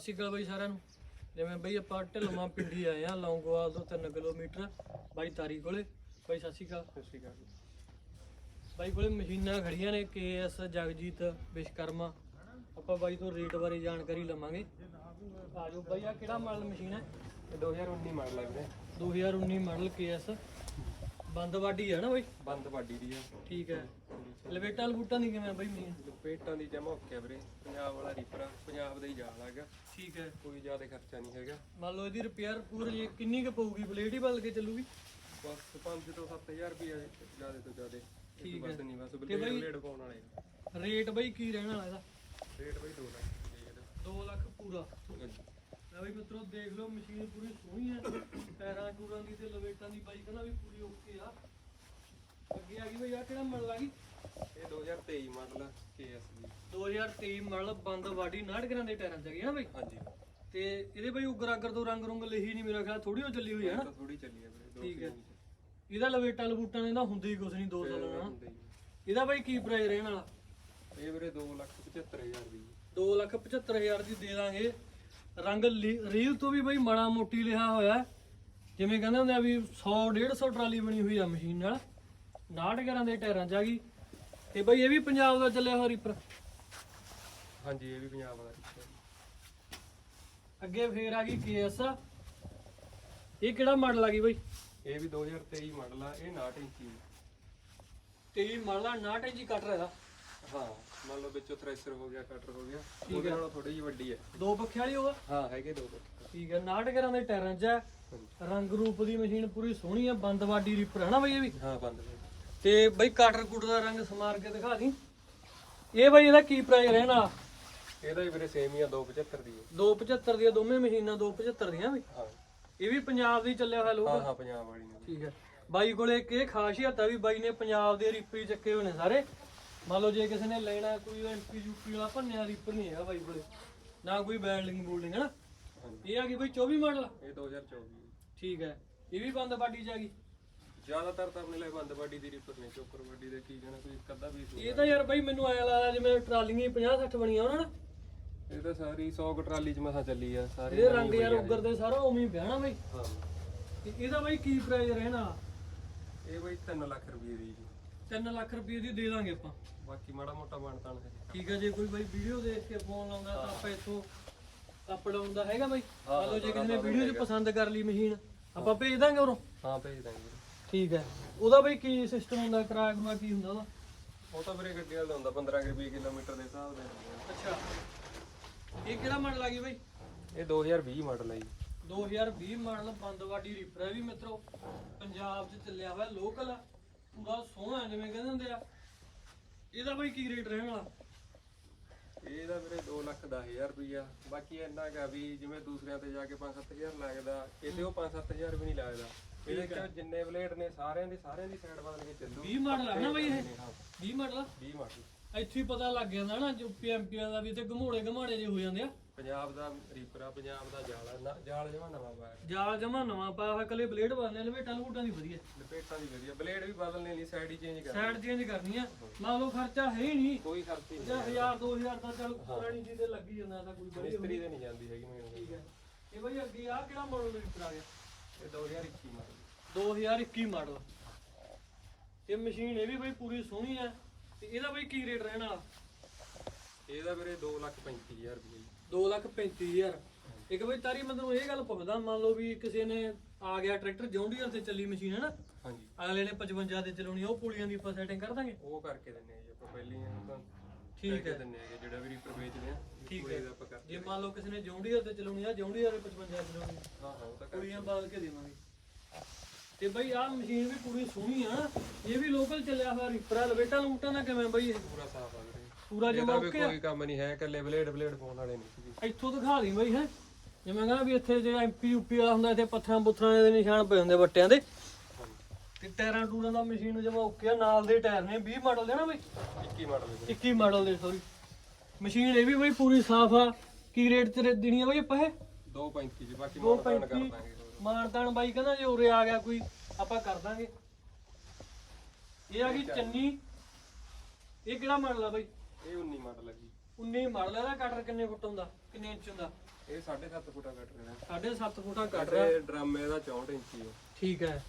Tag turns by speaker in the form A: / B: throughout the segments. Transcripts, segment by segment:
A: ਸ਼੍ਰੀ ਅਕਾਲ ਬਾਈ ਸਾਰਿਆਂ ਨੂੰ। ਜਿਵੇਂ ਬਈ ਆਪਾਂ ਢਿਲਮਾ ਪਿੰਡੀ ਆਏ ਆ ਲੌਂਗੋਵਾਲ ਤੋਂ 3 ਕਿਲੋਮੀਟਰ ਬਾਈ ਤਾਰੀ ਕੋਲੇ। ਬਾਈ ਸਤਿ ਸ਼੍ਰੀ ਅਕਾਲ।
B: ਸਤਿ ਸ਼੍ਰੀ ਅਕਾਲ
A: ਬਾਈ ਕੋਲੇ ਮਸ਼ੀਨਾਂ ਖੜੀਆਂ ਨੇ ਕੇਐਸ ਜਗਜੀਤ ਵਿਸ਼ਕਰਮਾ। ਆਪਾਂ ਬਾਈ ਤੋਂ ਰੇਟ ਬਾਰੇ ਜਾਣਕਾਰੀ ਲਵਾਂਗੇ। ਆਜੋ ਬਾਈ ਆ ਕਿਹੜਾ ਮਾਡਲ ਮਸ਼ੀਨ ਹੈ?
B: ਇਹ 2019 ਮਾਡਲ ਹੈ ਵੀਰੇ।
A: 2019 ਮਾਡਲ ਕੇਐਸ। ਬੰਦ ਵਾਡੀ ਹੈ ਨਾ ਬਾਈ
B: ਬੰਦ ਬਾਡੀ ਦੀ ਆ।
A: ਠੀਕ ਹੈ। ਲਵੇਟਾਂ ਲਬੂਟਾਂ ਦੀ ਕਿਵੇਂ ਆ ਬਾਈ ਮਸ਼ੀਨ
B: ਪੇਟਾਂ ਦੀ ਜਮਾ ਓਕੇ ਆ ਵੀਰੇ। ਪੰਜਾਬ ਵਾਲਾ ਰੀਪਰ ਆ ਪੰਜਾਬ ਦਾ ਹੀ ਜਾਲ ਹੈਗਾ।
A: ਠੀਕ ਹੈ।
B: ਕੋਈ ਜ਼ਿਆਦਾ ਖਰਚਾ ਨਹੀਂ ਹੈਗਾ।
A: ਮੰਨ ਲਓ ਇਹਦੀ ਰਿਪੇਅਰ ਪੂਰੀ ਕਿੰਨੀ ਕੁ ਪਊਗੀ? ਬਲੇਡ ਹੀ ਬਦਲ ਕੇ ਚੱਲੂਗੀ?
B: ਬਸ 5 ਤੋਂ 7000 ਰੁਪਏ ਜ਼ਿਆਦਾ ਤੋਂ ਜ਼ਿਆਦਾ।
A: ਠੀਕ
B: ਬਸ
A: ਹੈ।
B: ਨਹੀਂ ਬਸ
A: ਤੇ
B: ਬਲੇਡ
A: ਬਾਈ-
B: ਪਾਉਣ ਵਾਲੇ
A: ਰੇਟ ਬਾਈ ਕੀ ਰਹਿਣ ਵਾਲਾ ਇਹਦਾ?
B: ਰੇਟ ਬਈ 2 ਲੱਖ ਰੁਪਏ ਇਹਦਾ।
A: 2 ਲੱਖ ਪੂਰਾ।
B: ਹਾਂਜੀ।
A: ਬਈ ਮਿੱਤਰੋ ਦੇਖ ਲਓ ਮਸ਼ੀਨ ਪੂਰੀ ਸੋਹਣੀ ਹੈ ਟਾਇਰਾਂ ਟੂਰਾਂ ਦੀ ਤੇ ਲਵੇਟਾਂ ਦੀ ਬਾਈ ਕਹਿੰਦਾ ਵੀ ਪੂਰੀ ਓਕੇ ਆ। ਅੱਗੇ ਆ ਗਈ ਬਈ ਆ ਕਿਹੜਾ ਮਾਡਲ ਆ ਗਈ?
B: ਇਹ 2023 ਮਾਡਲ ਆ KS ਦੀ।
A: 2023 ਮਾਡਲ ਬੰਦ ਵਾਡੀ 69 ਗਰਾਂ ਦੇ ਟਾਇਰਾਂ ਚ ਗਈ ਨਾ ਬਈ?
B: ਹਾਂਜੀ।
A: ਤੇ ਇਹਦੇ ਬਈ ਉਗਰਾਗਰ ਤੋਂ ਰੰਗ ਰੁੰਗ ਲਹੀ ਨਹੀਂ ਮੇਰਾ ਖਿਆਲ ਥੋੜੀ ਉਹ ਚੱਲੀ ਹੋਈ ਹੈ ਨਾ?
B: ਥੋੜੀ ਚੱਲੀ ਆ ਵੀਰੇ ਦੋ
A: ਠੀਕ ਹੈ। ਇਹਦਾ ਲਵੇਟਾਂ ਲਬੂਟਾਂ ਨੇ ਤਾਂ ਹੁੰਦੇ ਹੀ ਕੁਛ ਨਹੀਂ 2 ਸਾਲਾਂ
B: ਹੀ ਆ।
A: ਇਹਦਾ ਬਾਈ ਕੀ ਪ੍ਰਾਈਸ ਰਹਿਣ ਵਾਲਾ?
B: ਇਹ ਵੀਰੇ 2 ਲੱਖ 75000 ਦੀ।
A: 2 ਲੱਖ 75000 ਦੀ ਦੇ ਦਾਂਗੇ। ਰੰਗ ਲੀ- ਰੀਲ ਤੋਂ ਵੀ ਬਈ ਮਾੜਾ ਮੋਟੀ ਲਿਆ ਹੋਇਆ ਹੈ। ਜਿਵੇਂ ਕਹਿੰਦੇ ਹੁੰਦੇ ਆ ਵੀ 100 150 ਟਰਾਲੀ ਬਣੀ ਹੋਈ ਆ ਮਸ਼ੀਨ ਨਾਲ। 69 ਗਰਾਂ ਦੇ ਟਾਇਰਾਂ ਚ ਆ ਗਈ। ਤੇ ਬਈ ਇਹ ਵੀ ਪੰਜਾਬ ਦਾ ਚੱਲਿਆ ਹੋਇਆ ਰੀਪਰ
B: ਹਾਂਜੀ ਇਹ ਵੀ ਪੰਜਾਬ ਰੀਪਰ
A: ਅੱਗੇ ਫੇਰ ਆ ਗਈ ਕੇਐਸ। ਇਹ ਕਿਹੜਾ ਮਾਡਲ ਆ ਗਈ ਬਈ?
B: ਇਹ ਵੀ 2023 ਮਾਡਲ ਆ ਇਹ 69 ਇੰਚੀ
A: 23 ਮਾਡਲ ਆ 69 ਇੰਚੀ ਕੱਟ ਰਿਹਾ
B: ਹਾਂ ਮੰਨ ਲਓ ਵਿੱਚੋਂ ਥ੍ਰੈਸ਼ਰ ਹੋ ਗਿਆ ਕਟਰ ਹੋ ਗਿਆ
A: ਠੀਕ
B: ਉਹਦੇ
A: ਹੈ।
B: ਨਾਲੋਂ ਥੋੜੀ ਜਿਹੀ ਵੱਡੀ ਹੈ।
A: ਦੋ ਪੱਖੇ ਵਾਲੀ ਹੋਗਾ
B: ਹਾਂ ਹੈਗੇ ਦੋ ਬੱਚੇ
A: ਠੀਕ ਹੈ 69 ਗਰਾਂ ਦੇ ਟਾਇਰਾਂ ਚ ਹੈ। ਰੰਗ ਰੂਪ ਦੀ ਮਸ਼ੀਨ ਪੂਰੀ ਸੋਹਣੀ ਆ ਬੰਦਵਾਡੀ ਰੀਪਰ ਹੈ ਨਾ ਬਈ ਇਹ ਵੀ?
B: ਹਾਂ ਬੰਦ ਹੋਏ।
A: ਤੇ ਬਈ ਕਾਟਰ ਕੁੱਟ ਦਾ ਰੰਗ ਸਮਾਰ ਕੇ ਦਿਖਾ ਦੀ। ਇਹ ਬਈ ਇਹਦਾ ਕੀ ਪ੍ਰਾਈਸ ਰਹਿਣਾ?
B: ਇਹਦਾ ਹੀ ਵੀਰੇ ਸੇਮ ਹੀ ਆ 275 ਦੀ ਹੈ।
A: 275 ਦੀਆਂ ਦੋਵੇਂ ਮਸ਼ੀਨਾਂ 275 ਦੀਆਂ ਬਈ
B: ਹਾਂ।
A: ਇਹ ਵੀ ਪੰਜਾਬ ਦੀ ਚੱਲਿਆ ਹੋਇਆ ਲੋਕ
B: ਹਾਂ ਹਾਂ ਪੰਜਾਬ ਵਾਲੀ ਨੂੰ।
A: ਠੀਕ ਹੈ। ਬਾਈ ਕੋਲੇ ਇੱਕ ਇਹ ਖਾਸੀਅਤ ਆ ਵੀ ਬਾਈ ਨੇ ਪੰਜਾਬ ਦੇ ਰੀਪਰ ਚੱਕੇ ਹੋਏ ਨੇ ਸਾਰੇ। ਮੰਨ ਲਓ ਜੇ ਕਿਸੇ ਨੇ ਲੈਣਾ ਕੋਈ ਐਮਪੀ ਯੂਪੀ ਵਾਲਾ ਭੰਨਿਆ ਰੀਪਰ ਨਹੀਂ ਹੈਗਾ ਬਾਈ ਕੋਲੇ। ਨਾ ਕੋਈ ਬੈਂਡਲਿੰਗ ਬੋਲਡਿੰਗ ਹੈ ਨਾ ਇਹ ਆ ਗਈ ਬਈ 24 ਮਾਡਲ
B: ਇਹ 2024
A: ਠੀਕ ਹੈ। ਇਹ ਵੀ ਬੰਦ ਬਾਡੀ ਚ ਆ ਗਈ?
B: ਜ਼ਿਆਦਾਤਰ ਤਾਂ ਆਪਣੇ ਲਈ ਬੰਦ ਬਾਡੀ ਦੀ ਰਿਪਰ ਨੇ ਚੋਕਰ ਬਾਡੀ ਦੇ ਕੀ ਕਹਿਣਾ ਕੋਈ ਇੱਕ ਅੱਧਾ ਵੀ
A: ਇਹ ਤਾਂ ਯਾਰ ਬਾਈ ਮੈਨੂੰ ਐਂ ਲੱਗਦਾ ਜਿਵੇਂ ਟਰਾਲੀਆਂ ਹੀ 50 60 ਬਣੀਆਂ ਉਹਨਾਂ ਨਾ
B: ਇਹ ਤਾਂ ਸਾਰੀ 100 ਕੁ ਟਰਾਲੀ ਚ ਮਸਾ ਚੱਲੀ ਆ ਸਾਰੀ
A: ਇਹਦੇ ਰੰਗ ਯਾਰ ਉੱਗਰ ਦੇ ਸਾਰਾ ਉਵੇਂ ਹੀ ਵਿਆਹਣਾ ਬਾਈ।
B: ਹਾਂ।
A: ਤੇ ਇਹਦਾ ਬਾਈ ਕੀ ਪ੍ਰਾਈਸ ਰਹਿਣਾ?
B: ਇਹ ਬਈ 3 ਲੱਖ ਰੁਪਏ ਦੀ ਜੀ।
A: 3 ਲੱਖ ਰੁਪਏ ਦੀ ਦੇ ਦਾਂਗੇ ਆਪਾਂ।
B: ਬਾਕੀ ਮਾੜਾ ਮੋਟਾ ਬਣਤਾਨ ਹੈ
A: ਠੀਕ ਹੈ ਜੇ ਕੋਈ ਬਾਈ ਵੀਡੀਓ ਦੇਖ ਕੇ ਫੋਨ ਲਾਉਂਦਾ ਤਾਂ ਆਪਾਂ ਇੱਥੋਂ ਅਪ ਡਾਊਨ ਦਾ ਹੈਗਾ ਬਾਈ। ਮੰਨ ਲਓ ਜੇ ਕਿਸੇ ਨੇ ਵੀਡੀਓ 'ਚ। ਪਸੰਦ ਕਰ ਲਈ ਮਸ਼ੀਨ ਆਪਾਂ ਭੇਜ ਦਾਂਗੇ ਉਰੋਂ।
B: ਹਾਂ ਭੇਜ ਦਾਂਗੇ।
A: ਠੀਕ ਹੈ ਉਹਦਾ ਬਾਈ ਕੀ ਸਿਸਟਮ ਹੁੰਦਾ ਕਿਰਾਇਆ ਕਰਵਾ ਕੀ ਹੁੰਦਾ ਉਹਦਾ?
B: ਉਹ ਤਾਂ ਵੀਰੇ ਗੱਡੀ ਵਾਲਾ ਹੁੰਦਾ 15 ਕਿ 20 ਕਿਲੋਮੀਟਰ ਦੇ ਹਿਸਾਬ ਦੇ।
A: ਅੱਛਾ। ਇਹ ਕਿਹੜਾ ਮਾਡਲ ਆ ਗਈ ਬਾਈ?
B: ਇਹ 2020 ਮਾਡਲ ਹੈ ਜੀ।
A: 2020 ਮਾਡਲ ਬੰਦਵਾੜੀ ਰੀਪਰ ਹੈ ਵੀ ਮਿੱਤਰੋ। ਪੰਜਾਬ 'ਚ ਚੱਲਿਆ ਹੋਇਆ ਲੋਕਲ ਪੂਰਾ ਸੋਹਣਾ ਜਿਵੇਂ ਕਹਿੰਦੇ ਹੁੰਦੇ ਆ? ਇਹਦਾ ਬਾਈ ਕੀ ਰੇਟ ਰਹਿਣ ਵਾਲਾ?
B: ਇਹਦਾ ਵੀਰੇ 2 ਲੱਖ 10000 ਰੁਪਈਆ। ਬਾਕੀ ਇੰਨਾ ਕਾ ਵੀ ਜਿਵੇਂ ਦੂਸਰਿਆਂ ਤੇ ਜਾ ਕੇ 5-7000 ਲੱਗਦਾ ਇਹਦੇ ਉਹ 5-7000 ਵੀ ਨਹੀਂ ਲੱਗਦਾ ਇਹਦੇ ਚ ਜਿੰਨੇ ਬਲੇਡ ਨੇ ਸਾਰਿਆਂ ਦੀ ਸਾਰਿਆਂ ਦੀ ਸਾਈਡ ਬਦਲ ਕੇ ਚੱਲੂ।
A: 20 ਮਾਡਲ ਹੈ ਨਾ ਬਾਈ ਇਹ?
B: ਹਾਂ।
A: 20 ਮਾਡਲ
B: 20 ਮਾਡਲ
A: ਇੱਥੇ ਹੀ ਪਤਾ ਲੱਗ ਜਾਂਦਾ ਨਾ ਜੋ ਪੀਐਮਪੀਆਂ ਦਾ ਵੀ ਤੇ ਘਮੋੜੇ ਘਮਾੜੇ ਜੇ ਹੋ ਜਾਂਦੇ ਆ।
B: ਪੰਜਾਬ ਦਾ ਰੀਪਰ ਪੰਜਾਬ ਦਾ ਜਾਲ ਆ ਨਾ- ਜਾਲ ਜਮਾ ਨਵਾਂ ਪਾਇਆ।
A: ਜਾਲ ਜਮਾ ਨਵਾਂ ਪਾਇਆ ਹੋਇਆ ਕੱਲੇ ਬਲੇਡ ਬਦਲਨੇ ਲਵੇਟਾਂ ਲਵੂਟਾਂ ਦੀ ਵਧੀਆ।
B: ਲਪੇਟਾਂ ਦੀ ਵਧੀਆ ਬਲੇਡ ਵੀ ਬਦਲਨੇ ਨਹੀਂ ਸਾਈਡ ਹੀ ਚੇਂਜ ਕਰ
A: ਸਾਈਡ ਚੇਂਜ ਕਰਨੀ ਆ। ਮੰਨ ਲਓ ਖਰਚਾ ਹੈ ਹੀ ਨਹੀਂ।
B: ਕੋਈ ਖਰਚ ਹੀ ਨਹੀਂ
A: ਜਾਂ 1000 2000 ਤਾਂ ਚੱਲ ਪੁਰਾਣੀ ਚੀਜ਼ ਤੇ ਲੱਗ ਹੀ ਜਾਂਦਾ ਤਾਂ ਕੋਈ ਵਧੀਆ
B: ਮਿਸਤਰੀ ਦੇ ਨਹੀਂ ਜਾਂਦੀ ਹੈਗੀ ਮੈਨੂੰ
A: ਠੀਕ ਹੈ। ਇਹ ਬਈ ਅੱਗੇ ਆ ਕਿਹੜਾ ਮਾਡਲ ਰੀਪਰ ਆ ਗਿਆ?
B: ਇਹ 2021 ਮਾਡਲ
A: 2021 ਮਾਡਲ ਇਹ ਮਸ਼ੀਨ ਇਹ ਵੀ ਬਈ ਪੂਰੀ ਸੋਹਣੀ ਆ ਤੇ ਇਹਦਾ ਬਈ ਕੀ ਰੇਟ ਰਹਿਣ ਵਾਲਾ?
B: ਇਹਦਾ ਵੀਰੇ 2 ਲੱਖ 35000 ਰੁਪਏ ਜੀ।
A: 2 ਲੱਖ 35000 ਇੱਕ ਬਈ ਤਾਰੀ ਮੈਂ ਤੈਨੂੰ ਇਹ ਗੱਲ ਪੁੱਛਦਾ ਮੰਨ ਲਓ ਵੀ ਕਿਸੇ ਨੇ ਆ ਗਿਆ ਟਰੈਕਟਰ ਜੌਂਡੀਅਰ ਤੇ ਚੱਲੀ ਮਸ਼ੀਨ ਹੈ ਨਾ
B: ਹਾਂਜੀ।
A: ਅਗਲੇ ਨੇ 55 ਤੇ ਚਲਾਉਣੀ ਉਹ ਪੁਲੀਆਂ ਦੀ ਆਪਾਂ ਸੈਟਿੰਗ ਕਰ ਦਾਂਗੇ।
B: ਉਹ ਕਰਕੇ ਦਿੰਨੇ ਆ ਜੀ ਆਪਾਂ ਪਹਿਲੀ ਆ ਤਾਂ।
A: ਠੀਕ ਹੈ।
B: ਦਿੰਨੇ ਆ ਜਿਹੜਾ ਵੀ ਰੀਪਰ ਵੇਚਦੇ ਆ
A: ਠੀਕ ਹੈ।
B: ਦਾ
A: ਜੇ ਮੰਨ ਲਓ ਕਿਸੇ ਨੇ ਜੌਂਡੀਅਰ ਤੇ ਚਲਾਉਣੀ ਆ ਜੌਂਡੀਅਰ ਦੇ 55 ਚਲਾਉਣੀ
B: ਹਾਂ ਹਾਂ ਉਹ ਤਾਂ
A: ਪੁਲੀਆਂ ਬਦਲ ਕੇ ਦੇਵਾਂਗੇ। ਤੇ ਬਈ ਆਹ ਮਸ਼ੀਨ ਵੀ ਪੂਰੀ ਸੋਹਣੀ ਆ। ਇਹ ਵੀ ਲੋਕਲ ਚੱਲਿਆ ਹੋਇਆ ਰੀਪਰ ਲਵੇਟਾਂ ਲੂਟਾਂ ਦਾ ਕਿਵੇਂ ਬਈ ਇਹ?
B: ਪੂਰਾ ਸਾਫ਼ ਆ ਵੀਰੇ।
A: ਪੂਰਾ ਜਮਾ
B: ਵੀ
A: ਓਕੇ ਆ।
B: ਕੋਈ ਕੰਮ ਨਹੀਂ ਹੈ ਇਕੱਲੇ ਬਲੇਡ ਬਲੇਡ ਪਾਉਣ ਵਾਲੇ ਨਹੀਂ ਜੀ
A: ਇੱਥੋਂ ਦਿਖਾ ਦੀ ਬਈ ਹੈ। ਜਿਵੇਂ ਕਹਿੰਦਾ ਵੀ ਇੱਥੇ ਜਿਹੜਾ ਐਮਪੀ ਯੂਪੀ ਵਾਲਾ ਹੁੰਦਾ ਇੱਥੇ ਪੱਥਰਾਂ ਪੁੱਥਰਾਂ ਦੇ ਨਿਸ਼ਾਨ ਪਏ ਹੁੰਦੇ ਵੱਟਿਆਂ ਦੇ। ਤੇ ਟਾਇਰਾਂ ਟੂਰਾਂ ਦਾ ਮਸ਼ੀਨ ਜਮਾ ਓਕੇ ਆ। ਨਾਲ ਦੇ ਟਾਇਰ ਨੇ 20 ਮਾਡਲ ਦੇ ਨਾ ਬਈ?
B: 21 ਮਾਡਲ ਵੀਰੇ
A: 21 ਮਾਡਲ ਦੇ ਸੌਰੀ ਮਸ਼ੀਨ ਇਹ ਵੀ ਬਈ ਪੂਰੀ ਸਾਫ਼ ਆ। ਕੀ ਰੇਟ ਤੇ ਦੇਣੀ ਆ ਬਈ ਆਪਾਂ ਇਹ?
B: 235 ਜੀ ਬਾਕੀ
A: ਦੋ
B: ਮਾਡਲ ਕਰ
A: ਪੈਂਤੀ।
B: ਦਾਂਗੇ। ਹੋਰ।
A: ਮਾਨਤਾਨ ਬਾਈ ਕਹਿੰਦਾ ਜੇ ਉਰੇ ਆ ਗਿਆ ਕੋਈ ਆਪਾਂ ਕਰ ਦਾਂਗੇ। ਇਹ ਆ ਗਈ ਚੰਨੀ। ਇਹ ਕਿਹੜਾ ਮਾਡਲ ਆ ਬਾਈ?
B: ਇਹ 19 ਮਾਡਲ ਹੈ ਜੀ।
A: 19 ਮਾਡਲ ਇਹਦਾ ਕਟਰ ਕਿੰਨੇ ਫੁੱਟ ਹੁੰਦਾ? ਕਿੰਨੇ ਇੰਚ ਹੁੰਦਾ?
B: ਇਹ 7.5 ਫੁੱਟਾ ਕੱਟ ਰਿਹਾ
A: 7.5 ਫੁੱਟਾ ਕੱਟ ਰਿਹਾ
B: ਇਹ ਡਰਮ ਇਹਦਾ 64 ਇੰਚੀ ਹੈ
A: ਠੀਕ ਹੈ।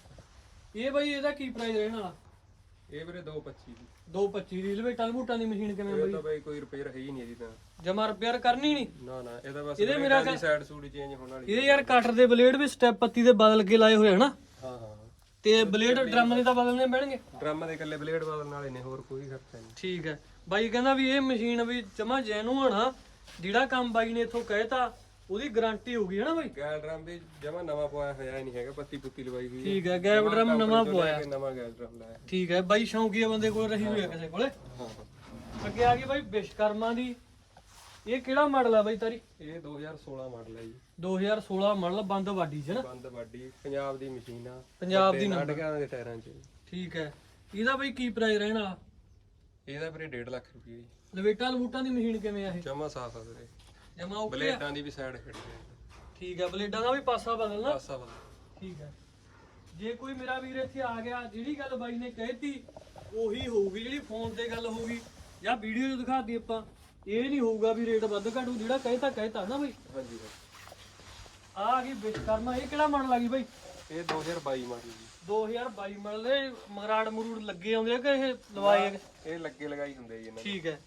A: ਇਹ ਬਾਈ ਇਹਦਾ ਕੀ ਪ੍ਰਾਈਸ ਰਹਿਣ ਵਾਲਾ
B: ਇਹ ਵੀਰੇ 225 ਦੀ।
A: 225 ਦੀ। ਲਵੇਟਾਂ ਲਮੂਟਾਂ ਦੀ ਮਸ਼ੀਨ ਕਿਵੇਂ
B: ਇਹ
A: ਬਾਈ?
B: ਤਾਂ ਬਈ ਕੋਈ ਰਿਪੇਅਰ ਹੈ ਹੀ ਨਹੀਂ ਇਹਦੀ ਤਾਂ।
A: ਜਮਾ ਰਿਪੇਅਰ ਕਰਨੀ ਨਹੀਂ।
B: ਨਾ ਨਾ ਇਹਦਾ ਬਸ
A: ਇਹਦੇ ਮੇਰਾ
B: ਦੀ ਸਾਈਡ ਸੂਡ ਚੇਂਜ ਹੋਣ ਵਾਲੀ
A: ਇਹਦੇ ਯਾਰ ਕਟਰ ਦੇ ਬਲੇਡ ਵੀ ਸਟੈਪ ਪੱਤੀ ਦੇ ਬਦਲ ਕੇ ਲਾਏ ਹੋਏ ਹਨਾ?
B: ਹਾਂ ਹਾਂ
A: ਤੇ ਬਲੇਡ ਡਰਮ ਦੇ ਤਾਂ ਬਦਲਨੇ ਪੈਣਗੇ।
B: ਡਰਮ ਦੇ ਇਕੱਲੇ ਬਲੇਡ ਬਦਲਣ ਵਾਲੇ ਨੇ ਹੋਰ ਕੋਈ ਖਰਚਾ ਨਹੀਂ।
A: ਠੀਕ ਹੈ। ਬਾਈ ਕਹਿੰਦਾ ਵੀ ਇਹ ਮਸ਼ੀਨ ਵੀ ਜਮਾ ਜੈਨੂਅਨ ਆ। ਜਿਹੜਾ ਕੰਮ ਬਾਈ ਨੇ ਇੱਥੋਂ ਕਹਿਤਾ ਉਹਦੀ ਗਾਰੰਟੀ ਹੋਊਗੀ ਹਨਾ ਬਾਈ?
B: ਗੈਲ ਡਰਮ ਵੀ ਜਮਾ ਨਵਾਂ ਪਵਾਇਆ ਹੋਇਆ ਹੀ ਨਹੀਂ ਹੈਗਾ ਪੱਤੀ ਪੁੱਤੀ ਲਵਾਈ ਹੋਈ ਹੈ।
A: ਠੀਕ ਹੈ ਗੈਪ ਡਰਮ ਨਵਾਂ ਪਵਾਇਆ।
B: ਇਹ ਨਵਾਂ ਗੈਲ ਡਰਮ ਲਾਇਆ।
A: ਠੀਕ ਹੈ ਬਾਈ ਸ਼ੌਂਕੀਆ ਬੰਦੇ ਕੋਲ ਰਹੀ ਹੋਈ ਆ ਕਿਸੇ ਕੋਲੇ।
B: ਹਾਂ। ਹਾਂ
A: ਅੱਗੇ ਆ ਗਈ ਬਾਈ ਵਿਸ਼ਕਰਮਾ ਦੀ। ਇਹ ਕਿਹੜਾ ਮਾਡਲ ਆ ਬਾਈ ਤਾਰੀ?
B: ਇਹ 2016 ਮਾਡਲ ਹੈ ਜੀ।
A: 2016 ਮਾਡਲ ਬੰਦ ਵਾਡੀ ਚ ਨਾ?
B: ਬੰਦ ਵਾਡੀ ਪੰਜਾਬ ਦੀ ਮਸ਼ੀਨ ਆ।
A: ਪੰਜਾਬ ਦੀ
B: ਨਾਟਕਾਂ ਦੇ ਟਾਇਰਾਂ 'ਚ।
A: ਠੀਕ ਹੈ। ਇਹਦਾ ਬਾਈ ਕੀ ਪ੍ਰਾਈਸ ਰਹਿਣ
B: ਇਹਦਾ ਵੀਰੇ 1.5 ਲੱਖ ਰੁਪਏ ਜੀ।
A: ਲਵੇਟਾਂ ਲਵੂਟਾਂ ਦੀ ਮਸ਼ੀਨ ਕਿਵੇਂ ਆ ਇਹ?
B: ਜਮਾ ਸਾਫ਼ ਆ ਵੀਰੇ।
A: ਜਮਾ ਓਕੇ
B: ਬਲੇਡਾਂ ਦੀ ਵੀ ਸਾਈਡ ਖੜੀ ਹੈ
A: ਠੀਕ ਹੈ ਬਲੇਡਾਂ ਦਾ ਵੀ ਪਾਸਾ ਬਦਲਣਾ?
B: ਪਾਸਾ ਵਾ
A: ਠੀਕ ਹੈ ਜੇ ਕੋਈ ਮੇਰਾ ਵੀਰ ਇੱਥੇ ਆ ਗਿਆ ਜਿਹੜੀ ਗੱਲ ਬਾਈ ਨੇ ਕਹਿਤੀ ਉਹੀ ਹੋਊਗੀ ਜਿਹੜੀ ਫੋਨ ਤੇ ਗੱਲ ਹੋਊਗੀ ਜਾਂ ਵੀਡੀਓ 'ਚ ਦਿਖਾਤੀ ਆਪਾਂ। ਇਹ ਨਹੀਂ ਹੋਊਗਾ ਵੀ ਰੇਟ ਵੱਧ ਘਟੂ ਜਿਹੜਾ ਕਹਿਤਾ ਕਹਿਤਾ ਨਾ ਬਾਈ?
B: ਹਾਂਜੀ
A: ਆ ਆ ਗਈ ਵਿਸ਼ਕਰਮਾ ਇਹ ਕਿਹੜਾ ਮਾਡਲ ਆ ਗਈ ਬਾਈ?
B: ਇਹ 2022 ਮਾਡਲ ਜੀ।
A: 2022 ਮਾਡਲ ਦੇ ਮਰਾੜ ਮਰੂੜ ਲੱਗੇ ਆਉਂਦੇ ਆ ਕਿ ਇਹ ਲਵਾਏ ਆ?
B: ਇਹ ਲੱਗੇ ਲਗਾਈ ਹੁੰਦੇ ਜੀ ਇਹਨਾਂ
A: ਠੀਕ ਹੈ।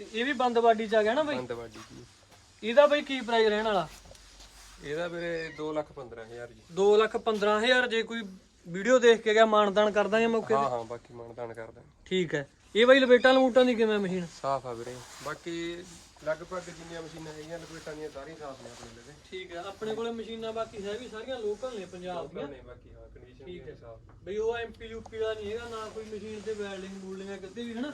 A: ਤੇ ਇਹ ਵੀ ਬੰਦ ਬਾਡੀ ਚ ਆ ਗਿਆ ਨਾ ਬਾਈ?
B: ਬੰਦ ਵਾਡੀ ਜੀ।
A: ਇਹਦਾ ਬਾਈ ਕੀ ਪ੍ਰਾਈਸ ਰਹਿਣ ਵਾਲਾ?
B: ਇਹਦਾ ਵੀਰੇ 2 ਲੱਖ 15000 ਜੀ।
A: 2 ਲੱਖ 15000 ਜੇ ਕੋਈ ਵੀਡੀਓ ਦੇਖ ਕੇ ਗਿਆ ਮਾਨਦਾਨ ਕਰ ਦਾਂਗੇ ਮੌਕੇ
B: ਹਾਂ ਹਾਂ ਬਾਕੀ ਮਾਨਦਾਨ ਕਰ ਦਾਂਗੇ।
A: ਠੀਕ ਹੈ। ਇਹ ਬਾਈ ਲਪੇਟਾਂ ਲਮੂਟਾਂ ਦੀ ਕਿਵੇਂ ਮਸ਼ੀਨ?
B: ਸਾਫ਼ ਆ ਵੀਰੇ। ਬਾਕੀ ਲਗਭਗ ਜਿੰਨੀਆਂ ਮਸ਼ੀਨਾਂ ਹੈਗੀਆਂ ਲਪੇਟਾਂ ਦੀਆਂ ਸਾਰੀਆਂ ਸਾਫ਼ ਨੇ ਆਪਣੇ ਲਵੇ
A: ਠੀਕ ਹੈ ਆਪਣੇ ਕੋਲੇ ਮਸ਼ੀਨਾਂ ਬਾਕੀ ਹੈ ਵੀ ਸਾਰੀਆਂ ਲੋਕਲ ਨੇ ਪੰਜਾਬ ਦੀਆਂ।
B: ਨੇ ਬਾਕੀ ਹਾਂ ਕੰਡੀਸ਼ਨ
A: ਠੀਕ ਹੈ।
B: ਸਾਫ਼
A: ਬਈ ਉਹ ਐਮਪੀ ਯੂਪੀ ਦਾ ਨਹੀਂ ਹੈਗਾ ਨਾ ਕੋਈ ਮਸ਼ੀਨ ਤੇ ਵੈਲਡਿੰਗ ਬੂਲਡਿੰਗ ਕਿਤੇ ਵੀ ਹਨਾ?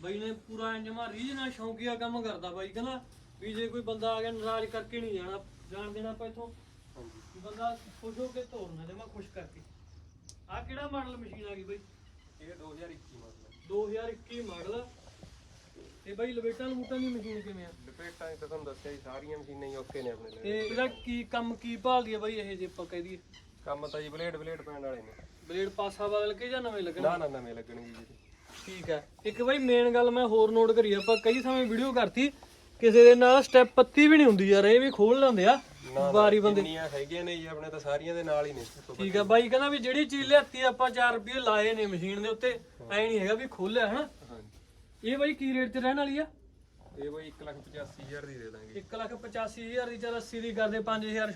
A: ਬਈ ਨੇ ਪੂਰਾ ਇੰਜਮਾ ਰੀਝ ਨਾਲ ਸ਼ੌਂਕੀਆ ਕੰਮ ਕਰਦਾ ਬਾਈ ਕਹਿੰਦਾ ਵੀ ਜੇ ਕੋਈ ਬੰਦਾ ਆ ਗਿਆ ਨਾਰਾਜ਼ ਕਰਕੇ ਨਹੀਂ ਜਾਣਾ ਜਾਣ ਦੇਣਾ ਆਪਾਂ ਇਥੋਂ।
B: ਹਾਂਜੀ।
A: ਵੀ ਬੰਦਾ ਖੁਸ਼ ਹੋ ਕੇ ਤੋਰਨਾ ਜਮਾ ਖੁਸ਼ ਕਰਕੇ। ਆ ਕਿਹੜਾ ਮਾਡਲ ਮਸ਼ੀਨ ਆ ਗਈ ਬਈ?
B: ਇਹ 2021 ਮਾਡਲ ਹੈ
A: 2021 ਮਾਡਲ ਤੇ ਬਈ ਲਵੇਟਾਂ ਲਮੂਟਾਂ ਦੀ ਮਸ਼ੀਨ ਕਿਵੇਂ ਆ?
B: ਲਪੇਟਾਂ ਤਾਂ ਤੁਹਾਨੂੰ ਦੱਸਿਆ ਜੀ ਸਾਰੀਆਂ ਮਸ਼ੀਨਾਂ ਹੀ ਓਕੇ ਨੇ ਆਪਣੇ ਲਈ।
A: ਤੇ ਇਹਦਾ ਕੀ ਕੰਮ ਕੀ ਭਾਲਦੀ ਆ ਬਈ ਇਹ ਜੇ ਆਪਾਂ ਕਹਿ ਦਈਏ?
B: ਕੰਮ ਤਾਂ ਜੀ ਬਲੇਡ ਬਲੇਡ ਪੈਣ ਵਾਲੇ ਨੇ।
A: ਬਲੇਡ ਪਾਸਾ ਬਦਲ ਕੇ ਜਾਂ ਨਵੇਂ ਲੱਗਣ?
B: ਨਾ ਨਾ ਨਵੇਂ ਲੱਗਣਗੇ ਜੀ।
A: ਠੀਕ ਹੈ। ਇੱਕ ਬਈ ਮੇਨ ਗੱਲ ਮੈਂ ਹੋਰ ਨੋਟ ਕਰੀ ਆਪਾਂ ਕਈ ਸਮੇਂ ਵੀਡੀਓ ਕਰਤੀ ਕਿਸੇ ਦੇ ਨਾਲ ਸਟੈਪ ਪੱਤੀ ਵੀ ਨਹੀਂ ਹੁੰਦੀ ਯਾਰ ਇਹ ਵੀ ਖੋਲ ਲੈਂਦੇ ਆ ਵਾਰੀ ਬੰਦੇ।
B: ਜਿੰਨੀਆਂ ਹੈਗੀਆਂ ਨੇ ਜੀ ਆਪਣੇ ਤਾਂ ਸਾਰੀਆਂ ਦੇ ਨਾਲ ਹੀ ਨੇ
A: ਠੀਕ ਹੈ ਬਾਈ ਕਹਿੰਦਾ ਵੀ ਜਿਹੜੀ ਚੀਜ਼ ਲਿਆਤੀ ਆਪਾਂ 4 ਰੁਪਏ ਲਾਏ ਨੇ ਮਸ਼ੀਨ ਦੇ ਉੱਤੇ ਐ ਨਹੀਂ ਹੈਗਾ ਵੀ ਖੋਲਿਆ ਹਨਾ? ਇਹ ਬਾਈ ਕੀ ਰੇਟ ਤੇ ਰਹਿਣ ਵਾਲੀ ਆ?
B: ਇਹ ਬਈ 185000 ਦੀ ਦੇ ਦਾਂਗੇ।
A: 1 ਲੱਖ 85000 ਦੀ ਚਲ 80 ਦੀ ਕਰਦੇ 5000